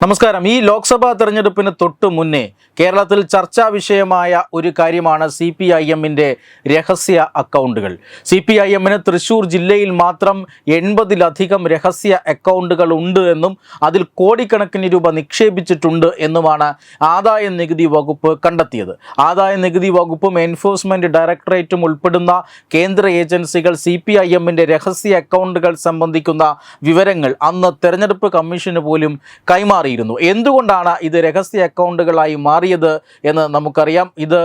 നമസ്കാരം. ഈ ലോക്സഭാ തെരഞ്ഞെടുപ്പിന് തൊട്ടു മുന്നേ കേരളത്തിൽ ചർച്ചാ വിഷയമായ ഒരു കാര്യമാണ് സി പി ഐ എമ്മിന്റെ രഹസ്യ അക്കൗണ്ടുകൾ. സി പി ഐ എമ്മിന് തൃശ്ശൂർ ജില്ലയിൽ മാത്രം എൺപതിലധികം രഹസ്യ അക്കൗണ്ടുകൾ ഉണ്ട് എന്നും അതിൽ കോടിക്കണക്കിന് രൂപ നിക്ഷേപിച്ചിട്ടുണ്ട് എന്നുമാണ് ആദായ നികുതി വകുപ്പ് കണ്ടെത്തിയത്. ആദായ നികുതി വകുപ്പും എൻഫോഴ്സ്മെന്റ് ഡയറക്ടറേറ്റും ഉൾപ്പെടുന്ന കേന്ദ്ര ഏജൻസികൾ സി പി ഐ എമ്മിന്റെ രഹസ്യ അക്കൗണ്ടുകൾ സംബന്ധിക്കുന്ന വിവരങ്ങൾ അന്ന് തെരഞ്ഞെടുപ്പ് കമ്മീഷന് പോലും കൈമാറിയിരുന്നു എന്തുകൊണ്ടാണ് ഇത് രഹസ്യ അക്കൗണ്ടുകളായി മാറിയത് എന്ന് നമുക്കറിയാം. ഇത്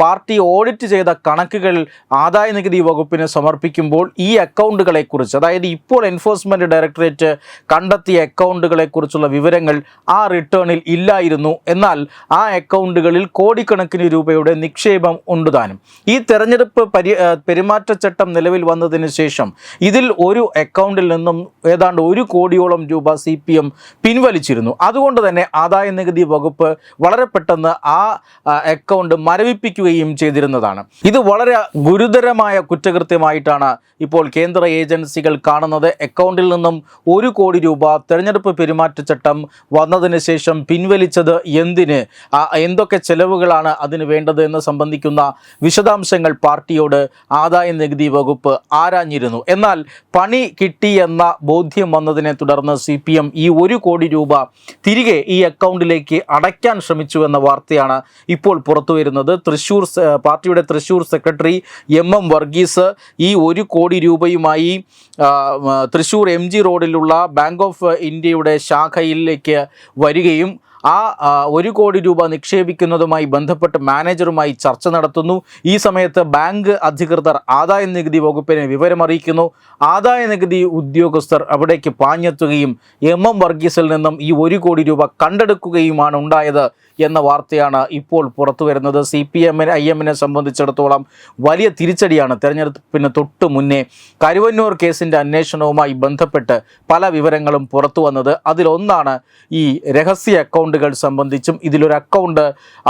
പാർട്ടി ഓഡിറ്റ് ചെയ്ത കണക്കുകൾ ആദായ നികുതി വകുപ്പിന് സമർപ്പിക്കുമ്പോൾ ഈ അക്കൗണ്ടുകളെക്കുറിച്ച് അതായത് ഇപ്പോൾ എൻഫോഴ്സ്മെന്റ് ഡയറക്ടറേറ്റ് കണ്ടെത്തിയ അക്കൗണ്ടുകളെക്കുറിച്ചുള്ള വിവരങ്ങൾ ആ റിട്ടേണിൽ ഇല്ലായിരുന്നു. എന്നാൽ ആ അക്കൗണ്ടുകളിൽ കോടിക്കണക്കിന് രൂപയുടെ നിക്ഷേപം ഉണ്ടുതാനും ഈ തെരഞ്ഞെടുപ്പ് പരി പെരുമാറ്റച്ചട്ടം നിലവിൽ വന്നതിന് ശേഷം ഇതിൽ ഒരു അക്കൗണ്ടിൽ നിന്നും ഏതാണ്ട് ഒരു കോടിയോളം രൂപ സി പി പിൻവലിച്ചിരുന്നു അതുകൊണ്ട് തന്നെ ആദായ നികുതി വകുപ്പ് വളരെ പെട്ടെന്ന് ആ അക്കൗണ്ട് മരവിപ്പിക്കുകയും ചെയ്തിരുന്നതാണ്. ഇത് വളരെ ഗുരുതരമായ കുറ്റകൃത്യമായിട്ടാണ് ഇപ്പോൾ കേന്ദ്ര ഏജൻസികൾ കാണുന്നത്. അക്കൗണ്ടിൽ നിന്നും ഒരു കോടി രൂപ തെരഞ്ഞെടുപ്പ് പെരുമാറ്റച്ചട്ടം വന്നതിന് ശേഷം പിൻവലിച്ചത് എന്തിന്? എന്തൊക്കെ ചെലവുകളാണ് അതിന് വേണ്ടത് എന്ന് സംബന്ധിക്കുന്ന വിശദാംശങ്ങൾ പാർട്ടിയോട് ആദായ നികുതി വകുപ്പ് ആരാഞ്ഞിരുന്നു. എന്നാൽ പണി കിട്ടി എന്ന ബോധ്യം വന്നതിനെ തുടർന്ന് സി ഈ ഒരു കോടി രൂപ തിരികെ ഈ അക്കൗണ്ടിലേക്ക് അടയ്ക്കാൻ ശ്രമിച്ചു എന്ന വാർത്തയാണ് ഇപ്പോൾ പുറത്തു വരുന്നത്. തൃശൂർ പാർട്ടിയുടെ Thrissur secretary M M Varghese ഈ ഒരു കോടി രൂപയുമായി തൃശൂർ എം ജി റോഡിലുള്ള ബാങ്ക് ഓഫ് ഇന്ത്യയുടെ ശാഖയിലേക്ക് വരികയും ആ ഒരു കോടി രൂപ നിക്ഷേപിക്കുന്നതുമായി ബന്ധപ്പെട്ട് മാനേജറുമായി ചർച്ച നടത്തുന്നു. ഈ സമയത്ത് ബാങ്ക് അധികൃതർ ആദായ നികുതി വകുപ്പിനെ വിവരമറിയിക്കുന്നു. ആദായ നികുതി ഉദ്യോഗസ്ഥർ അവിടേക്ക് പാഞ്ഞെത്തുകയും എം എം വർഗീസിൽ നിന്നും ഈ ഒരു കോടി രൂപ കണ്ടെടുക്കുകയുമാണ് ഉണ്ടായത്. എന്ന വാർത്തയാണ് ഇപ്പോൾ പുറത്തു വരുന്നത്. സി പി എമ്മിന് ഐ എമ്മിനെ സംബന്ധിച്ചിടത്തോളം വലിയ തിരിച്ചടിയാണ് തെരഞ്ഞെടുപ്പിന് തൊട്ട് മുന്നേ കരുവന്നൂർ കേസിന്റെ അന്വേഷണവുമായി ബന്ധപ്പെട്ട് പല വിവരങ്ങളും പുറത്തു വന്നത്. അതിലൊന്നാണ് ഈ രഹസ്യ അക്കൗണ്ടുകൾ സംബന്ധിച്ചും ഇതിലൊരു അക്കൗണ്ട്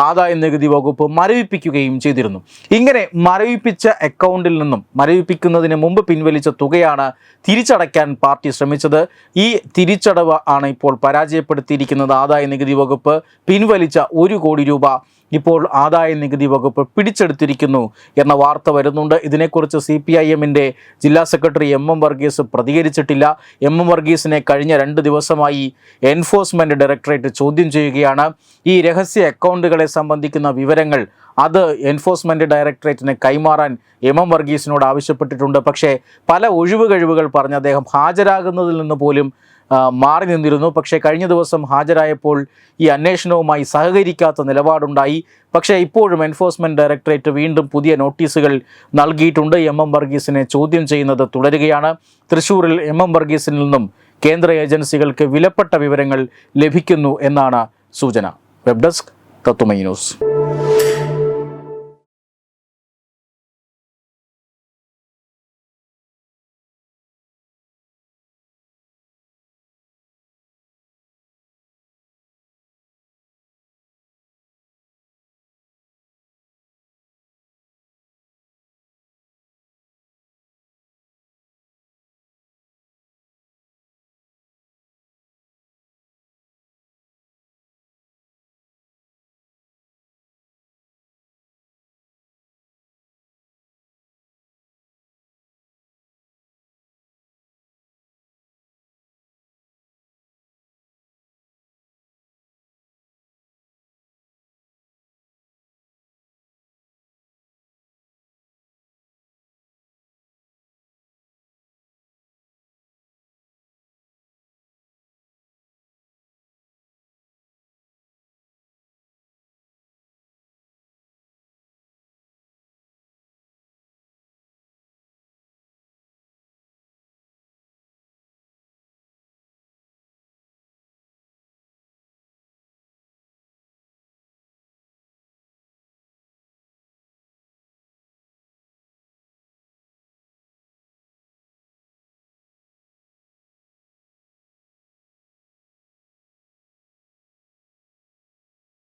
ആദായ നികുതി വകുപ്പ് മരവിപ്പിക്കുകയും ചെയ്തിരുന്നു. ഇങ്ങനെ മരവിപ്പിച്ച അക്കൗണ്ടിൽ നിന്നും മരവിപ്പിക്കുന്നതിന് മുമ്പ് പിൻവലിച്ച തുകയാണ് തിരിച്ചടയ്ക്കാൻ പാർട്ടി ശ്രമിച്ചത്. ഈ തിരിച്ചടവ് ആണ് ഇപ്പോൾ പരാജയപ്പെടുത്തിയിരിക്കുന്നത്. ആദായ നികുതി വകുപ്പ് പിൻവലിച്ച ഒരു കോടി രൂപ ഇപ്പോൾ ആദായ നികുതി വകുപ്പ് പിടിച്ചെടുത്തിരിക്കുന്നു എന്ന വാർത്ത വരുന്നുണ്ട്. ഇതിനെക്കുറിച്ച് സി പി ഐ എമ്മിന്റെ ജില്ലാ സെക്രട്ടറി എം എം വർഗീസ് പ്രതികരിച്ചിട്ടില്ല. എം എം വർഗീസിനെ കഴിഞ്ഞ രണ്ട് ദിവസമായി എൻഫോഴ്സ്മെന്റ് ഡയറക്ടറേറ്റ് ചോദ്യം ചെയ്യുകയാണ്. ഈ രഹസ്യ അക്കൗണ്ടുകളെ സംബന്ധിക്കുന്ന വിവരങ്ങൾ അത് എൻഫോഴ്സ്മെന്റ് ഡയറക്ടറേറ്റിന് കൈമാറാൻ എം എം വർഗീസിനോട് ആവശ്യപ്പെട്ടിട്ടുണ്ട്. പക്ഷേ പല ഒഴിവ് കഴിവുകൾ പറഞ്ഞ് അദ്ദേഹം ഹാജരാകുന്നതിൽ നിന്ന് പോലും മാറി നിന്നിരുന്നു. പക്ഷേ കഴിഞ്ഞ ദിവസം ഹാജരായപ്പോൾ ഈ അന്വേഷണവുമായി സഹകരിക്കാത്ത നിലപാടുണ്ടായി. പക്ഷേ ഇപ്പോഴും എൻഫോഴ്സ്മെന്റ് ഡയറക്ടറേറ്റ് വീണ്ടും പുതിയ നോട്ടീസുകൾ നൽകിയിട്ടുണ്ട്. എം എം വർഗീസിനെ ചോദ്യം ചെയ്യുന്നത് തുടരുകയാണ്. തൃശ്ശൂരിൽ എം എം വർഗീസിൽ നിന്നും കേന്ദ്ര ഏജൻസികൾക്ക് വിലപ്പെട്ട വിവരങ്ങൾ ലഭിക്കുന്നു എന്നാണ് സൂചന. വെബ് ഡെസ്ക് തത്തുമൈ ന്യൂസ്.